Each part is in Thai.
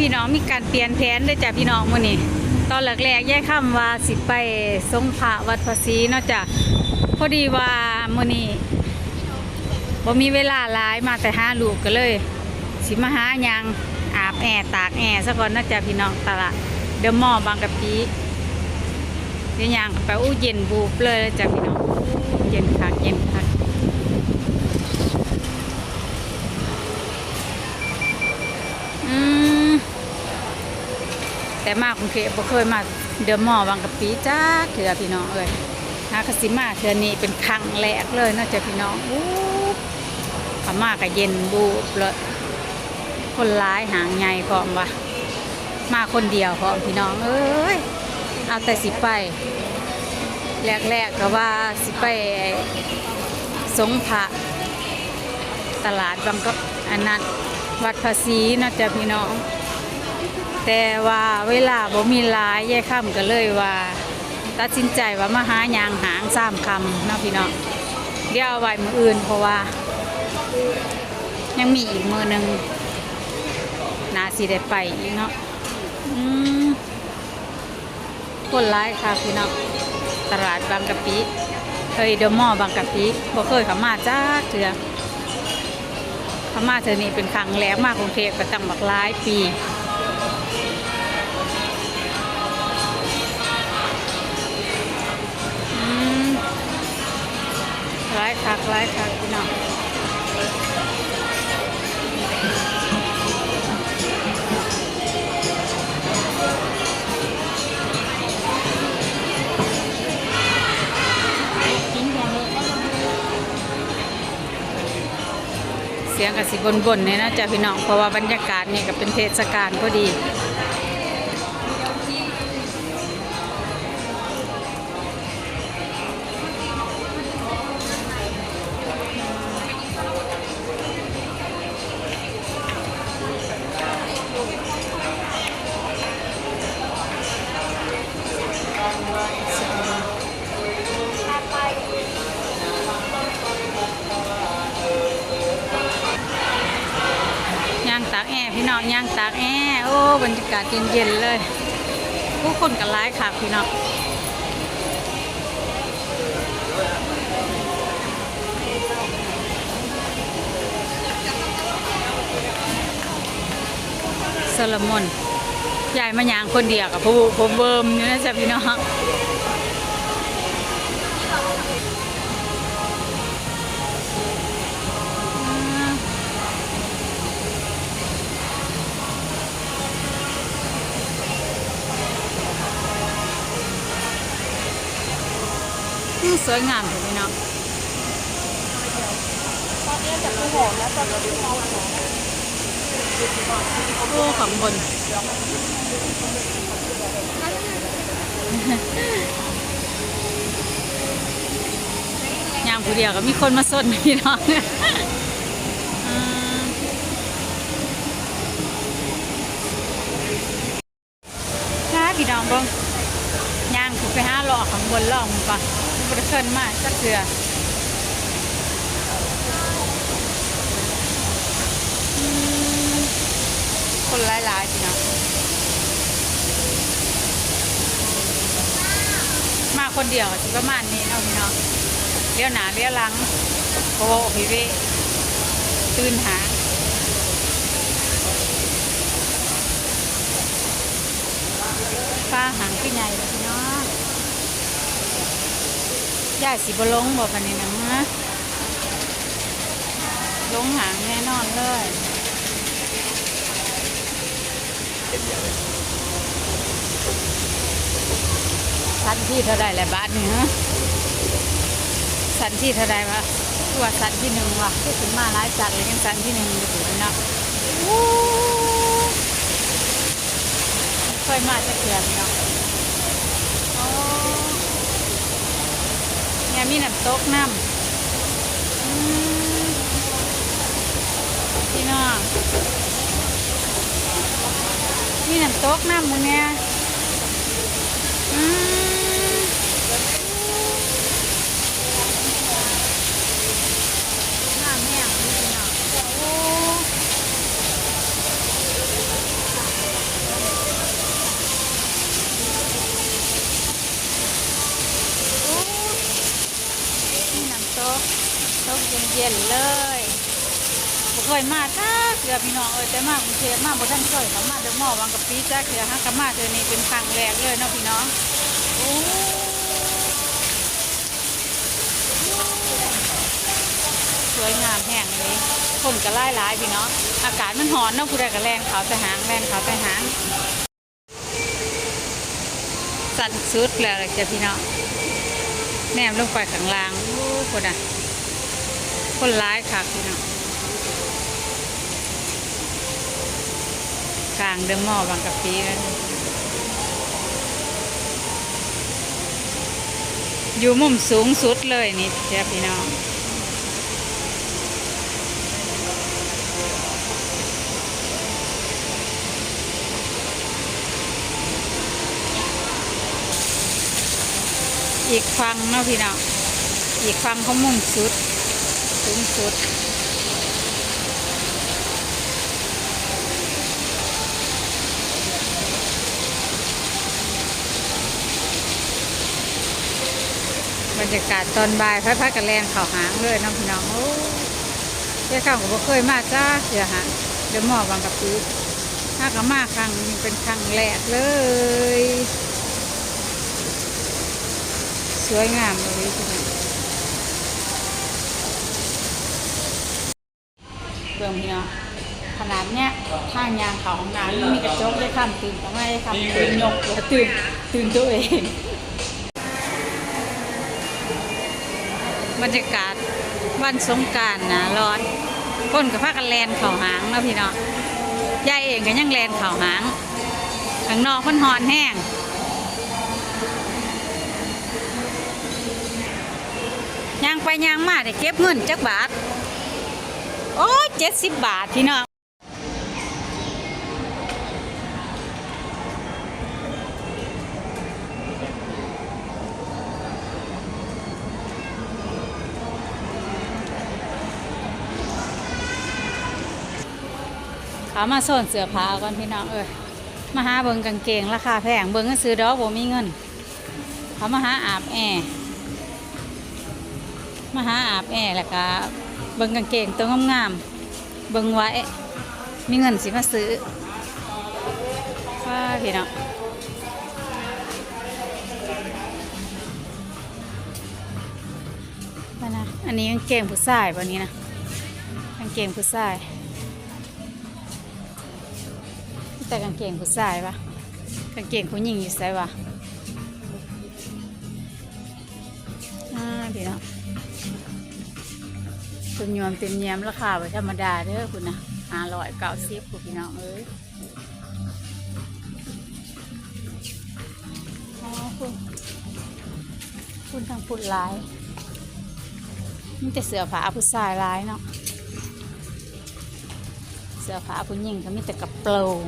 พี่น้องมีการเปลี่ยนแผนด้วยจ้ะพี่น้องมื้อนี้ตอนแรกๆแยกคำว่าสิไปทรงพระวัดภาษีเนาะจ้ะพอดีว่ามื้อนี้บ่มีเวลาหลายมาแต่หาลูกก็เลย สิมาหาหยังอาบแอร์ตากแอร์ซะก่อนเนาะจ้ะพี่น้องตลาดเดอะมอลล์บางกะปิเดี๋ยวย่างไปอู้เย็นบูบเลยจ้ะพี่น้องเย็นคักเย็นคัก แต่มากกรุงเทพบ่เคยมาเดอะมอลล์บางกะปิจ้าเถื่อพี่น้องเอ้ยหากสิมาเถื่อนี้เป็นครั้งแรกเลยนาะจ้ะพี่น้องอู้ขามากกับเย็นบูบเลยคนร้ายหางใหญ่พร้อมวะมาคนเดียวพร้อมพี่น้องเอ้ยเอาแต่สิไปแรกๆก็ว่าสิไปสงพระตลาดบางก็อันนั้นวัดภาษีนาะจ้ะพี่น้อง แต่ว่าเวลาบ่มีหลายแย่ค่ำก็เลยว่าตัดสินใจว่ามาหายางหางสามคำเนาะพี่น้องเดี๋ยวเอาไว้มืออื่นเพราะว่า ยังมีอีกมือหนึ่งนาสิได้ไปอีกเนาะอืมคนร้ายค่ะพี่น้องตลาดบางกะปิเคยเดอมอบางกะปิบ่เคยขามาจ้าเถื่อพม่าเธอนี่เป็นครั้งแรกมากกรุงเทพก็ตั้งบักหลายปี หลายคักหลายคักพี่น้องเสียงกับสิบนบนๆเนี่ยนะจ๊ะพี่น้อง เพราะว่าบรรยากาศนี่ก็เป็นเทศกาลพอดี กแอร์โอ้บรรยากาศเย็นๆเลย ผู้คนกันร้ายค่ะพี่น้องโซโลมอนยายมาย่างคนเดียวกับผู้ผมเบิมนี่นะจ๊ะพี่น้อง วยงามเลยพี่น้องตอนนี้จะคือหอมแล้วตอนนี้คือหอมโอ้ของบนยามผู้เดียวก็มีคนมาสดพี่น้องค่ะพี่น้องบ้างย่างถูกไปห้าหลอกของบนหลอกมันก่อน มันจะเคินมากสักเสืออืมคนหลายๆพี่น้องมาคนเดียวสิประมาณนี้เนาะพี่น้องเลี้ยวหนาเลี้ยวหลังโอ้พี่เวตื่นหาฟ้าหางพี่ใหญ่เลยพี่น้อง ย่าสิบลงบอกกันนี่นะฮะลงหางแน่นอนเลยสันที่เท่าไรแหละบาทนี่ฮะสันที่เท่าไรวะตัวสันที่หนึ่งวะก็ถึงมาหลายสันเลยยังสันที่หนึ่งอยู่ถึงเนาะโอ้เคยมาจะเกือบเนาะ โอ้เนี่ยมีน้ำตกน้ำพี่น้องมีน้ำตกน้ำมึงเนี่ยอืมน้ำแห้งนี่พี่น้องโอ้ เคยมาจ้าเกือพี่น้องเอ้ยแต่มากรุงเทพมาบ่ทันเคยเขามาเดอะมอลล์วังกะปีจ้าเกือฮักกะมาเทื่อนี้เป็นครั้งแรกเลยเนาะพี่น้องโอ้สวยงามแห่งนี้คนก็ไล่หลายพี่น้องอากาศมันร้อนเนาะผู้ใดก็แล่นเขาแต่หางแล่นเขาแต่หางสั่นสุดแล้วล่ะจ้ะพี่น้องแนมลงไปข้างล่างโอ้คนอะ คนร้ายค่ะพี่น้องกลางเดอะมอลล์บางกะปีแล้วนี่อยู่มุมสูงสุดเลยนี่เจ้าพี่น้องอีกฝั่งเนาะพี่น้องอีกฝั่งเขามุมสุด สูงสุดบรรยากาศตอนบ่ายพัดพัดกันแลนเข่าหางเลยน้องพี่น้องโอ้เจ้าข้าวผมเคยมาจ้าเดี๋ยวฮะเดี๋ยวหมอบางกะปีถ้าก็มาครั้งนี้เป็นครั้งแรกเลย สวยงามเลยพี่น้อง เบิ่งพี่เนาะขนาดเนี้ยทางยางเขาของน้ำนี่มีกระจกได้คำตื่นก็ไมได้คำตื่นยกแล้วตื่นตื่นตัวเอง บรรยากาศวันสงการนะร้อนคนกับพากันแลนเข่าหางนะพี่เนาะยายเองก็ยังแลนเข่าหางข้างนอกมันหอนแห้งยางไปยางมาได้เก็บเงินจักบาท โอ้เจ็ดสิบบาทพี่น้องเขามาโซนเสื้อผ้าก่อนพี่น้องเอ้ยมาหาเบิงกางเกงราคาแพงเบิงก็ซื้อดอกบ่มีเงินเขามาหาอาบแอมาหาอาบแอแล้วก็ บิงกางเกงตัวงามๆเบิงไว้ มีเงินสิมาซื้อว้าพี่น้องมานะอันนี้กางเกงผู้ชายวันนี้นะกางเกงผู้ชายแต่กางเกงผู้ชายปะกางเกงผู้หญิงอยู่ไสวะอ่าพี่น้อง ตุนยอมเต็มเยี่ยมราคาไว้ธรรมดาเด้อคุณนะห้าร้อยเก้าสิบคุณพี่น้องเอ้ยอ๋อคุณคุณทางพูดร้ายนี่แต่เสือผ้าผู้ชายร้ายเนาะเสือผ้าผู้หญิงก็มีแต่กระโปรง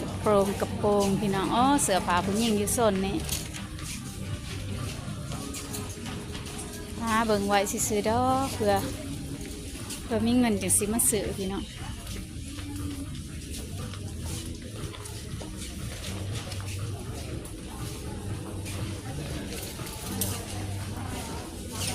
กระโปรงกระโปรงพี่น้องอ๋อเสือผ้าผู้หญิงอยู่โซนนี้ หาเบิ่งไว้สิซื้อดอกเพื่อเพื่อมีเงินจังสิมาซื้อพี่น้อง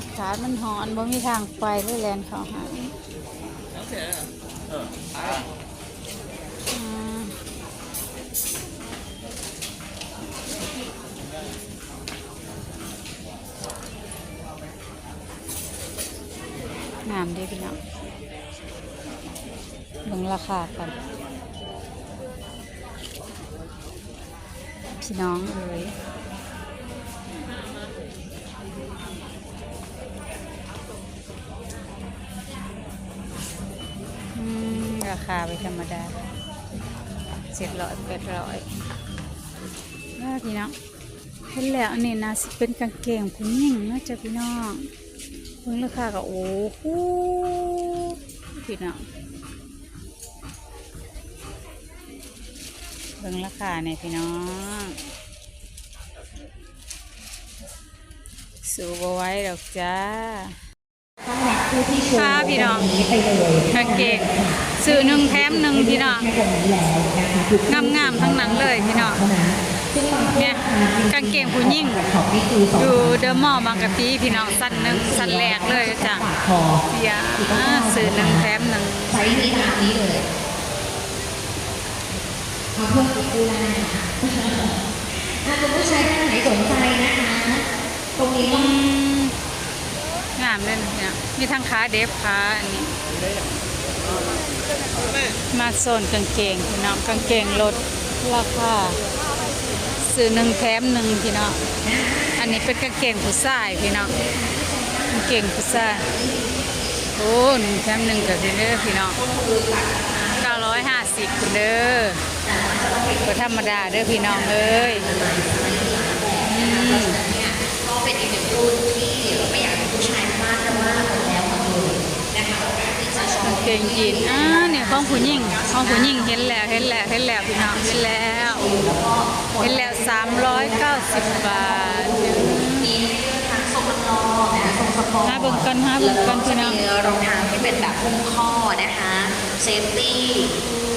อากาศมันหอนบ่มีทางไปเลยแลนเขาหา งามดีพี่น้องเบิ่งราคากัน พี่น้องเอ๋ยราคาไปธรรมดาเจ็ดร้อยแปดร้อยว่าพี่น้องเห็นแล้วนนี้นะสิเป็นกางเกงผู้หญิงเนาะจ้ะพี่น้อง เพิ่งราคาก็โอ้โหพี่น้องเบิ่งราคาเนี่ยพี่น้องสูบเอาไว้ดอกจ้าข้างนี้ผู้ที่โชว์ค่ะพี่น้องวันนี้ไปเลยกางเกงซื้อหนึ่งแถมหนึ่งพี่น้องแค่วันนี้แล้วนะคะทุกงามๆทั้งนั้นเลยพี่น้อง เท่านั้นซึ่งบางเนี่ยกางเกงผู้หญิงของนี่คือสองอยู่เดอะมอลล์บางกะปีพี่น้องสั้นหนึ่งสั้นแรกเลยจ้ะปากคอเสียอ่าซื้อหนึ่งแถมหนึ่งไซส์นี้ตามนี้เลยเอาเพื่อนไปดูได้นะคะถ้าคุณผู้ชายท่านไหนสนใจนะคะตรงนี้ก็อืมงามเลยนะเนี่ยมีทั้งขาเดฟขาอันนี้มาโซนกางเกงพี่น้องกางเกงลดราคา ซื้อหนึ่งแถมหนึ่งพี่น้องอันนี้เป็นกางเกงผู้ชายพี่น้องกางเกงผู้ชายโอ้หนึ่งแถมหนึ่งกับเด้อพี่น้อง950คุณเด้อก็ธรรมดาเด้อพี่น้องเอ้ยอืมก็เป็นอีกหนึ่งรุ่นที่ไม่อยากให้ผู้ชายพลาดแต่ว่าแล้วมดเลยนะคะโอกาสที่จะ เกงยีนอ่าเนี่ยของผู้หญิงของผู้หญิงเห็นแล้วเห็นแล้วเห็นแล้วพี่น้องเห็นแล้วเห็นแล้ว390บาทมีให้เลือกทั้งทรงลำลองนะทรงสปอร์ตหาเบิ่งกันหาเบิ่งกันพี่น้องแล้วก็จะมีรองเท้าที่เป็นแบบหุ้มข้อนะคะเซฟตี้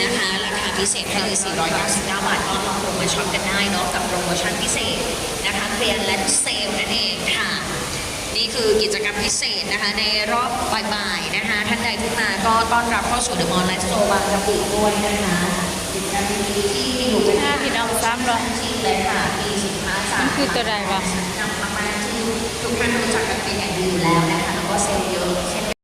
นะคะราคาพิเศษให้เลย499บาทก็ลองลงมาช็อปกันได้เนาะกับโปรโมชั่นพิเศษนะคะเคลียร์และเซลนั่นเองค่ะ นี่ คือกิจกรรมพิเศษนะคะในรอบบ่ายๆนะคะท่านใดที่มาก็ต้อนรับเข้าสู่เดอะมอลล์ไลฟ์สโตร์บางกะปิด้วยนะคะกิจกรรมดีๆที่อยู่กันห้าพี่น้องสามร้อยที่เลยค่ะมีสินค้าจากมันคือตัวใดวะนำมาที่ทุกท่านรู้จักกันเป็นอย่างดีอยู่แล้วนะคะแล้วก็เซลล์เยอะเช่น